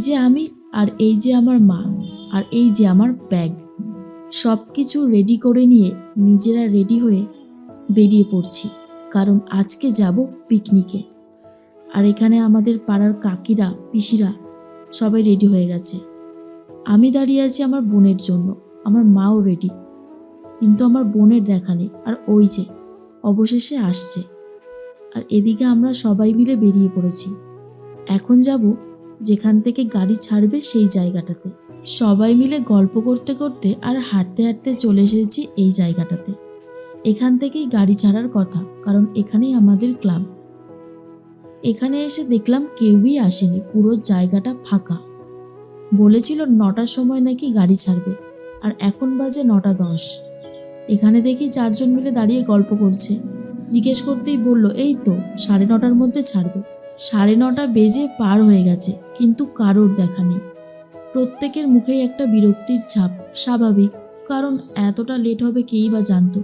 যে আমি আর এই যে আমার মা আর এই যে আমার ব্যাগ সব কিছু রেডি করে নিয়ে নিজেরা রেডি হয়ে বেরিয়ে পড়ছি। কারণ আজকে যাব পিকনিকে আর এখানে আমাদের পাড়ার কাকিরা, পিসিরা সবাই রেডি হয়ে গেছে। আমি দাঁড়িয়ে আছি আমার বোনের জন্য। আমার মাও রেডি কিন্তু আমার বোনের দেখা নেই। আর ওই যে, অবশেষে আসছে। আর এদিকে আমরা সবাই মিলে বেরিয়ে পড়েছি। এখন যাব যেখান থেকে গাড়ি ছাড়বে সেই জায়গাটাতে। সবাই মিলে গল্প করতে করতে আর হাঁটতে হাঁটতে চলে এসেছি এই জায়গাটাতে। এখান থেকেই গাড়ি ছাড়ার কথা, কারণ এখানেই আমাদের ক্লাব। এখানে এসে দেখলাম কেউই আসেনি, পুরো জায়গাটা ফাঁকা। বলেছিল নটার সময় নাকি গাড়ি ছাড়বে, আর এখন বাজে নটা দশ। এখানে দেখি চারজন মিলে দাঁড়িয়ে গল্প করছে। জিজ্ঞেস করতেই বলল, এই তো, সাড়ে নটার মধ্যে ছাড়বে। সাড়ে নটা বেজে পার হয়ে গেছে, কিন্তু কারোর দেখা নেই। প্রত্যেকের মুখেই একটা বিরক্তির ছাপ, স্বাভাবিক, কারণ এতটা লেট হবে কেই বা জানতো।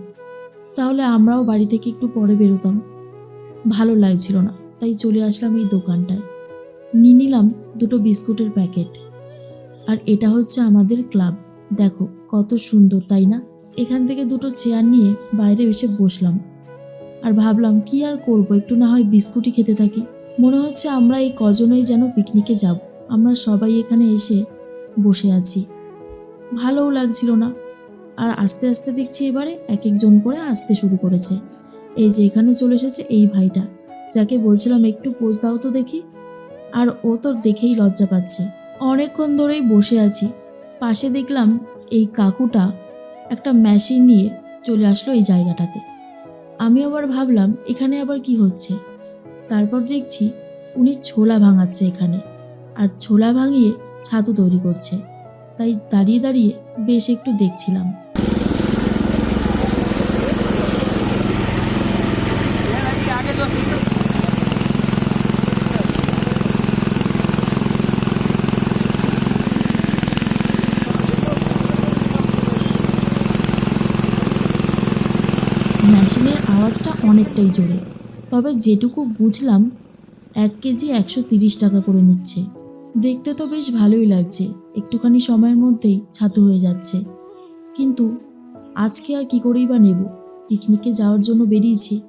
তাহলে আমরাও বাড়ি থেকে একটু পরে বেরোতাম। ভালো লাগছিল না, তাই চলে আসলাম এই দোকানটায়। নিয়ে নিলাম দুটো বিস্কুটের প্যাকেট। আর এটা হচ্ছে আমাদের ক্লাব। দেখো, কত সুন্দর, তাই না? এখান থেকে দুটো চেয়ার নিয়ে বাইরে এসে বসলাম। আর ভাবলাম, কি আর করব? একটু না হয় বিস্কুটই খেতে থাকি। মনে হচ্ছে আমরা এই কজনই যেন পিকনিকে যাব। আমরা সবাই এখানে এসে বসে আছি। ভালোও লাগছিল না। আর আস্তে আস্তে দেখছি এবারে এক একজন করে আসতে শুরু করেছে। এই যে এখানে চলে এসেছে এই ভাইটা, যাকে বলছিলাম একটু পোজ দাও তো দেখি। আর ও তো দেখেই লজ্জা পাচ্ছে। অনেকক্ষণ ধরেই বসে আছি। পাশে দেখলাম এই কাকুটা একটা মেশিন নিয়ে চলে আসলো এই জায়গাটাতে। আমি আবার ভাবলাম, এখানে আবার কি হচ্ছে? তারপর দেখছি উনি ছোলা ভাঙাচ্ছে এখানে। আর ছোলা ভাঙিয়ে ছাতু তৈরি করছে। তাই দাঁড়িয়ে দাঁড়িয়ে বেশ একটু দেখছিলাম। মেশিনের আওয়াজটা অনেকটাই জোরে। তবে যেটুকু বুঝলাম, এক কেজি একশো তিরিশ টাকা করে নিচ্ছে। দেখতে তো বেশ ভালোই লাগছে, একটুখানি সময়ের মধ্যেই ছাতু হয়ে যাচ্ছে। কিন্তু আজকে আর কি করেই বা নেব? পিকনিকে যাওয়ার জন্য বেরিয়েছি,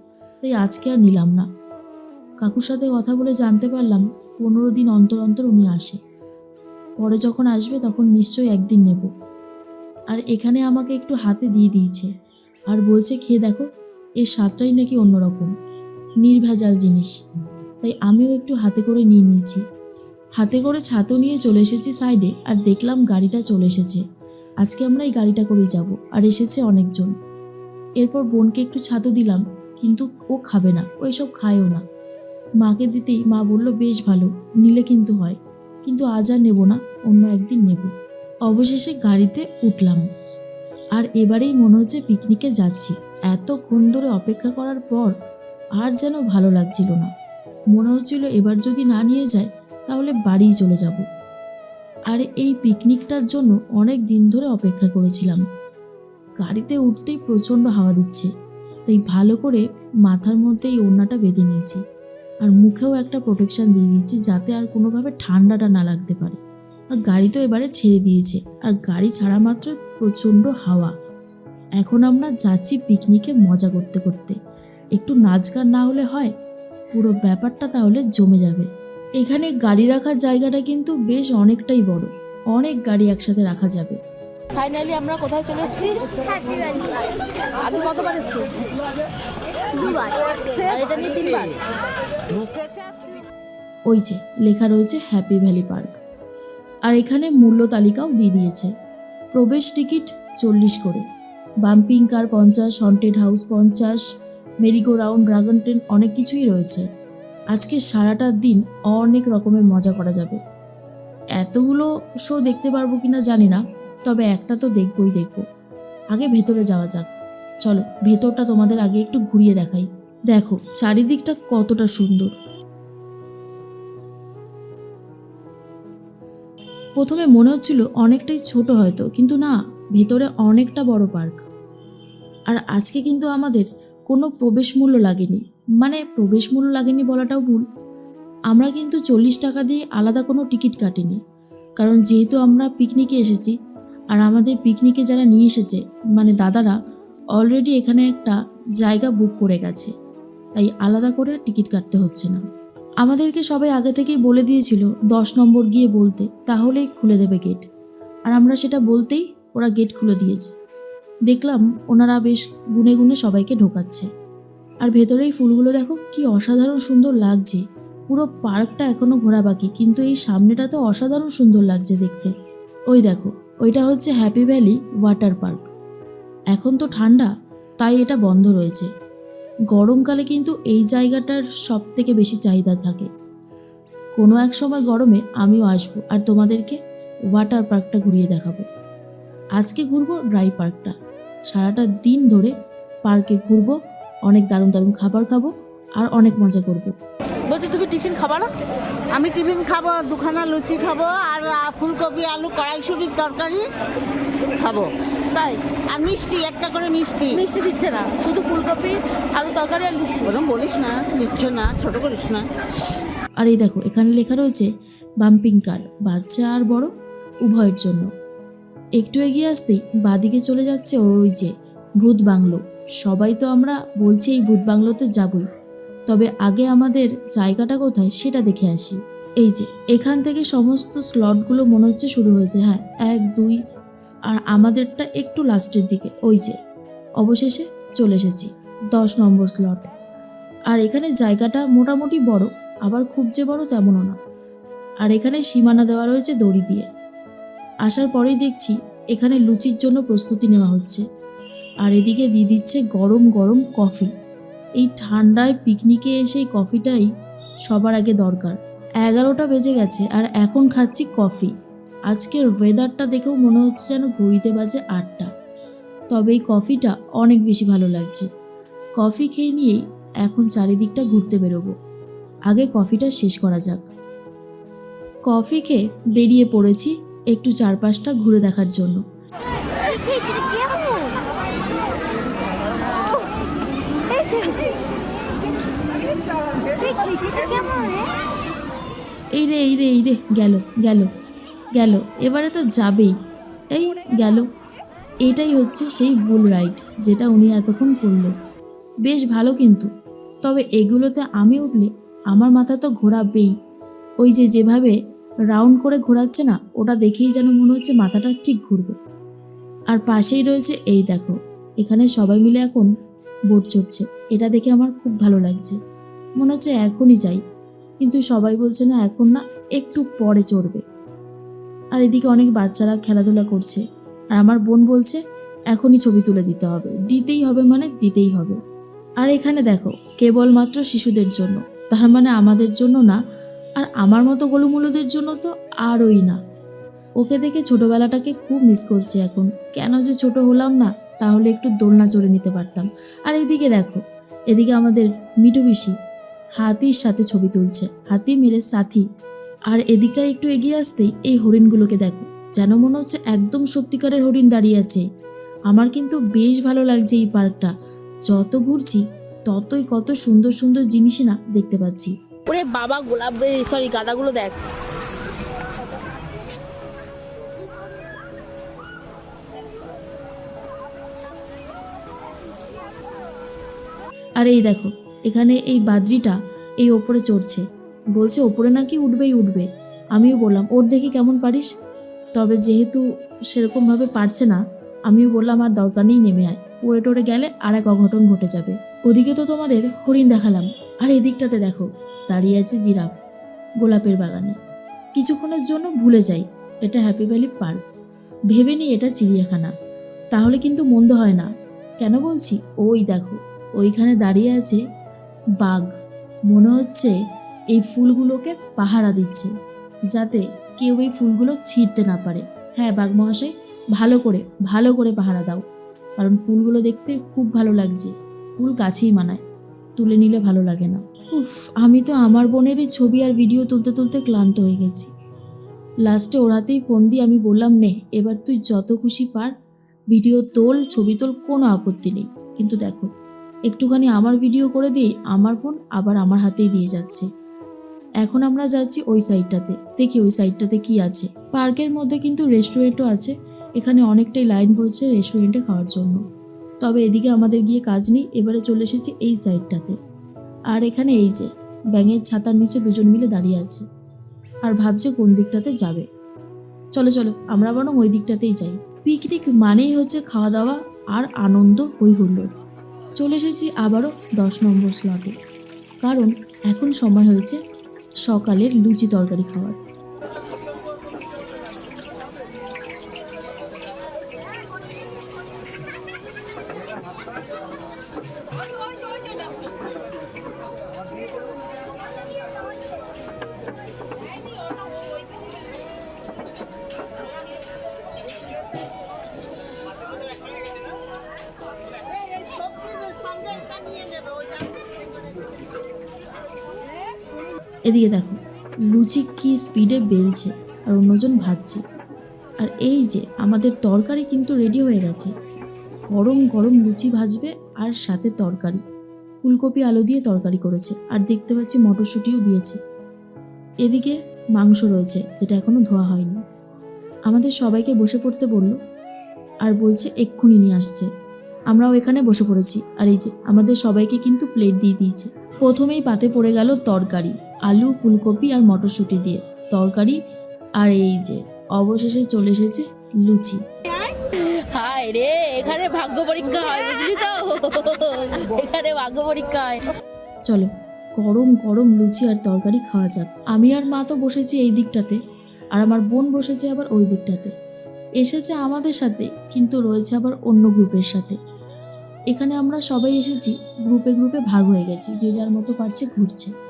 তাই আজকে আর নিলাম না। কাকুর সাথে কথা বলে জানতে পারলাম, পনেরো দিন অন্তর অন্তর উনি আসে। পরে যখন আসবে তখন নিশ্চয়ই একদিন নেব। আর এখানে আমাকে একটু হাতে দিয়ে দিয়েছে। আর বলছে, খেয়ে দেখো, এর স্বাদটাই নাকি অন্যরকম। নির্ভেজাল জিনিস। তাই আমিও একটু হাতে করে নিয়ে নিয়েছি। হাতে করে ছাতু নিয়ে চলে এসেছি সাইডে আর দেখলাম গাড়িটা চলে এসেছে। আজকে আমরা এই গাড়িটা করেই যাব আর এসেছে অনেকজন। এরপর বোনকে একটু ছাতু দিলাম, কিন্তু ও খাবে না, ও এসব খায়ও না। মাকে দিতেই মা বলল, বেশ ভালো, নিলে কিন্তু হয়। কিন্তু আজ আর নেব না, অন্য একদিন নেব। অবশেষে গাড়িতে উঠলাম। আর এবারেই মনে হচ্ছে পিকনিকে যাচ্ছি। এতক্ষণ ধরে অপেক্ষা করার পর আর যেন ভালো লাগছিল না। মনে হচ্ছিল এবার যদি না নিয়ে যায়, তাহলে বাড়িই চলে যাব। আর এই পিকনিকটার জন্য অনেক দিন ধরে অপেক্ষা করেছিলাম। গাড়িতে উঠতেই প্রচণ্ড হাওয়া দিচ্ছে, তাই ভালো করে মাথার মধ্যে এই ওড়নাটা বেঁধে নিয়েছি। আর মুখেও একটা প্রোটেকশন দিয়ে দিয়েছি যাতে আর কোনোভাবে ঠান্ডাটা না লাগতে পারে। আর গাড়ি তো এবারে ছেড়ে দিয়েছে, আর গাড়ি ছাড়া মাত্র প্রচণ্ড হাওয়া। এখন আমরা যাচ্ছি পিকনিকে মজা করতে করতে। একটু নাচ গান না হলে হয় পুরো ব্যাপারটা তাহলে জমে যাবে। এখানে গাড়ি রাখার জায়গাটা কিন্তু বেশ অনেকটাই বড় অনেক গাড়ি একসাথে রাখা যাবে। ফাইনালি আমরা কোথায় চলে এসেছি? আগে কতবার এসেছিস? দুবার। আর এটা নিয়ে তিনবার? ওই যে লেখা রয়েছে হ্যাপি ভ্যালি পার্ক আর এখানে মূল্য তালিকাও দিয়ে দিয়েছে। প্রবেশ টিকিট চল্লিশ করে। বাম্পিং কার পঞ্চাশ হন্টেড হাউস পঞ্চাশ merry go round dragon train অনেক কিছুই রয়েছে। আজকে সারাটা দিন অনেক রকমের মজা করা যাবে। এতগুলো শো দেখতে পারব কিনা জানি না, তবে একটা তো দেখবই দেখব। আগে ভেতরে যাওয়া যাক। চলো, ভেতরটা তোমাদের আগে একটু ঘুরিয়ে দেখাই। দেখো, চারিদিকটা কতটা সুন্দর। প্রথমে মনে হচ্ছিল অনেকটাই ছোট হয়তো, কিন্তু না, ভেতরে অনেকটা বড় পার্ক। আর আজকে কিন্তু আমাদের কোনো প্রবেশ মূল্য লাগেনি। মানে প্রবেশ মূল্য লাগেনি বলাটাও ভুল। আমরা কিন্তু চল্লিশ টাকা দিয়ে আলাদা কোনো টিকিট কাটিনি। কারণ যেহেতু আমরা পিকনিকে এসেছি, আর আমাদের পিকনিকে যারা নিয়ে এসেছে মানে দাদারা অলরেডি এখানে একটা জায়গা বুক করে গেছে। তাই আলাদা করে টিকিট কাটতে হচ্ছে না। আমাদেরকে সবাই আগে থেকেই বলে দিয়েছিল, দশ নম্বর গিয়ে বলতে, তাহলেই খুলে দেবে গেট আর আমরা সেটা বলতেই ওরা গেট খুলে দিয়েছে। দেখলাম ওনারা বেশ গুনে গুনে সবাইকে ঢোকাচ্ছে। আর ভেতরে এই ফুলগুলো দেখো, কি অসাধারণ সুন্দর লাগছে। পুরো পার্কটা এখনও ঘোরা বাকি, কিন্তু এই সামনেটা তো অসাধারণ সুন্দর লাগছে দেখতে। ওই দেখো, ওইটা হচ্ছে হ্যাপি ভ্যালি ওয়াটার পার্ক এখন তো ঠান্ডা, তাই এটা বন্ধ রয়েছে। গরমকালে কিন্তু এই জায়গাটার সব থেকে বেশি চাহিদা থাকে। কোনো এক সময় গরমে আমিও আসব, আর তোমাদেরকে ওয়াটার পার্কটা ঘুরিয়ে দেখাবো। আজকে ঘুরবো ড্রাই পার্কটা সারাটা দিন ধরে পার্কে ঘুরবো অনেক দারুণ দারুণ খাবার খাব আর অনেক মজা করব। বলছি তুমি টিফিন খাবা না? আমি টিফিন খাব দুখানা লুচি খাব আর ফুলকপি আলু কড়াইশুটির তরকারি খাব। তাই আর মিষ্টি একটা করে মিষ্টি। মিষ্টি দিচ্ছে না শুধু ফুলকপি আলু তরকারি আর লুচি। ওরম বলিস না দিচ্ছে না ছোট করিস না। আর এই দেখো এখানে লেখা রয়েছে বাম্পিং কার বাচ্চা আর বড় উভয়ের জন্য। একটু এগিয়ে আসতেই বাদিকে চলে যাচ্ছে ওই যে ভূত বাংলো। সবাই তো আমরা বলছি এই ভূত বাংলোতে যাবই। তবে আগে আমাদের জায়গাটা কোথায় সেটা দেখে আসি। এই যে, এখান থেকে সমস্ত স্লটগুলো মনে হচ্ছে শুরু হয়েছে। হ্যাঁ এক, দুই, আর আমাদেরটা একটু লাস্টের দিকে। ওই যে, অবশেষে চলে এসেছি, দশ নম্বর স্লট। আর এখানে জায়গাটা মোটামুটি বড়, আবার খুব যে বড় তেমনও না। আর এখানে সীমানা দেওয়া রয়েছে দড়ি দিয়ে। আসার পরেই দেখছি এখানে লুচির জন্য প্রস্তুতি নেওয়া হচ্ছে। আর এদিকে দিয়ে দিচ্ছে গরম গরম কফি। এই ঠান্ডায় পিকনিকে এসে এই কফিটাই সবার আগে দরকার। এগারোটা বেজে গেছে আর এখন খাচ্ছি কফি। আজকের ওয়েদারটা দেখেও মনে হচ্ছে যেন ঘড়িতে বাজে আটটা। তবে এই কফিটা অনেক বেশি ভালো লাগছে। কফি খেয়ে নিয়েই এখন চারিদিকটা ঘুরতে বেরোবো। আগে কফিটা শেষ করা যাক। কফি খেয়ে বেরিয়ে পড়েছি একটু চারপাশটা ঘুরে দেখার জন্য। এই রে এই রে এই রে, গেল গেল গেল, এবারে তো যাবেই। এই গেল। এটাই হচ্ছে সেই বুল রাইড যেটা উনি এতক্ষণ করল। বেশ ভালো কিন্তু। তবে এগুলোতে আমি উঠলে আমার মাথা তো ঘোরাবেই। ওই যে যেভাবে রাউন্ড করে ঘোরাচ্ছে না, ওটা দেখেই যেন মনে হচ্ছে মাথাটা ঠিক ঘুরবে। আর পাশেই রয়েছে, এই দেখো, এখানে সবাই মিলে এখন বোট চড়ছে। এটা দেখে আমার খুব ভালো লাগছে। মনে হচ্ছে এখনই যাই, কিন্তু সবাই বলছে না, এখন না, একটু পরে চড়বে। আর এদিকে অনেক বাচ্চারা খেলাধুলা করছে। আর আমার বোন বলছে, এখনই ছবি তুলে দিতে হবে। দিতেই হবে মানে দিতেই হবে। আর এখানে দেখো, কেবলমাত্র শিশুদের জন্য। তার মানে আমাদের জন্য না আর আমার মতো গোলুমুলুদের জন্য তো আরই না। ওকে দেখে ছোটবেলাটাকে খুব মিস করছি এখন। কেন যে ছোট হলাম না, তাহলে একটু দোলনা চড়ে নিতে পারতাম। আর এদিকে দেখো, এদিকে আমাদের মিঠু পিসি, হাতির সাথে ছবি তুলছে। হাতি মেরে সাথী। আর এদিকটা একটু এগিয়ে আসতেই এই হরিণগুলোকে দেখো, যেন মনে হচ্ছে একদম সত্যিকারের হরিণ দাঁড়িয়ে আছে। আমার কিন্তু বেশ ভালো লাগছে এই পার্কটা। যত ঘুরছি, ততই কত সুন্দর সুন্দর জিনিসই না দেখতে পাচ্ছি। ওরে বাবা, গোলাপ সরি গাঁদাগুলো দেখ। আর এই দেখো, এখানে এই বাদরিটা এই ওপরে চড়ছে। বলছে, ওপরে নাকি উঠবেই উঠবে। আমিও বললাম, ওর দেখি কেমন পারিস? তবে যেহেতু সেরকমভাবে পারছে না, আমিও বললাম, আর দরকার নেই, নেমে আয়। পড়ে টরে গেলে আর এক অঘটন ঘটে যাবে। ওদিকে তো তোমাদের হরিণ দেখালাম। আর এদিকটাতে দেখো দাঁড়িয়ে আছে জিরাফ গোলাপের বাগানে। কিছুক্ষণের জন্য ভুলে যাই এটা হ্যাপি ভ্যালি পার্ক। ভেবে নিই এটা চিড়িয়াখানা। তাহলে কিন্তু মন্দ হয় না। কেন বলছি? ওই দেখো, ওইখানে দাঁড়িয়ে আছে বাঘ। মনে হচ্ছে এই ফুলগুলোকে পাহারা দিচ্ছে, যাতে কেউ এই ফুলগুলো ছিঁড়তে না পারে। হ্যাঁ বাঘ মহাশয়, ভালো করে ভালো করে পাহারা দাও। কারণ ফুলগুলো দেখতে খুব ভালো লাগছে। ফুল কাছেই মানায়। তুলে নিলে ভালো লাগে না। উফ, আমি তো আমার বোনেরই ছবি আর ভিডিও তুলতে তুলতে ক্লান্ত হয়ে গেছি। লাস্টে ওরাতেই ফোন দিয়ে আমি বললাম, নে, এবার তুই যত খুশি পার ভিডিও তোল, ছবি তোল, কোনো আপত্তি নেই। কিন্তু দেখো, একটুখানি আমার ভিডিও করে দিয়ে আমার ফোন আবার আমার হাতেই দিয়ে যাচ্ছে। এখন আমরা যাচ্ছি ওই সাইডটাতে দেখি ওই সাইডটাতে কি আছে। পার্কের মধ্যে কিন্তু রেস্টুরেন্টও আছে। এখানে অনেকটাই লাইন পড়ছে রেস্টুরেন্টে খাওয়ার জন্য। তবে এদিকে আমাদের গিয়ে কাজ নেই, এবারে চলে এসেছি এই সাইডটাতে। আর এখানে এই যে, ব্যাঙের ছাতার নিচে দুজন মিলে দাঁড়িয়ে আছে। আর ভাবছে কোন দিকটাতে যাবে। চলো চলো, আমরা বরং ওই দিকটাতেই যাই। পিকনিক মানেই হচ্ছে খাওয়া দাওয়া আর আনন্দ হই হুল্লোড়। চলে এসেছি আবারও দশ নম্বর স্লটে কারণ এখন সময় হয়েছে সকালের লুচি তরকারি খাওয়ার। এদিকে দেখো, লুচি কি স্পিডে বেলছে আর অন্যজন ভাজছে। আর এই যে, আমাদের তরকারি কিন্তু রেডি হয়ে গেছে। গরম গরম লুচি ভাজবে আর সাথে তরকারি। ফুলকপি, আলু দিয়ে তরকারি করেছে আর দেখতে পাচ্ছি মটরশুঁটিও দিয়েছে। এদিকে মাংস রয়েছে, যেটা এখনও ধোয়া হয়নি। আমাদের সবাইকে বসে পড়তে বলল আর বলছে এক্ষুনি নিয়ে আসছে। আমরাও এখানে বসে পড়েছি। আর এই যে, আমাদের সবাইকে কিন্তু প্লেট দিয়ে দিয়েছে। প্রথমেই পাতে পড়ে গেল তরকারি। আলু ফুলকপি আর মটরশুঁটি দিয়ে। তরকারি আর এই যে অবশেষে চলে এসেছে লুচি। হায় রে এখানে ভাগ্য পরীক্ষা হয় বুঝলি তো? এখানে ভাগ্য পরীক্ষা হয়। চলো গরম গরম লুচি আর তরকারি খাওয়া যাক। আমি আর মা তো বসেছি এই দিকটাতে আর আমার বোন বসেছে আবার ওই দিকটাতে। এসেছে আমাদের সাথে কিন্তু রয়েছে আবার অন্য গ্রুপের সাথে। এখানে আমরা সবাই এসেছি গ্রুপে গ্রুপে ভাগ হয়ে গেছি যে যার মতো পারছে ঘুরছে।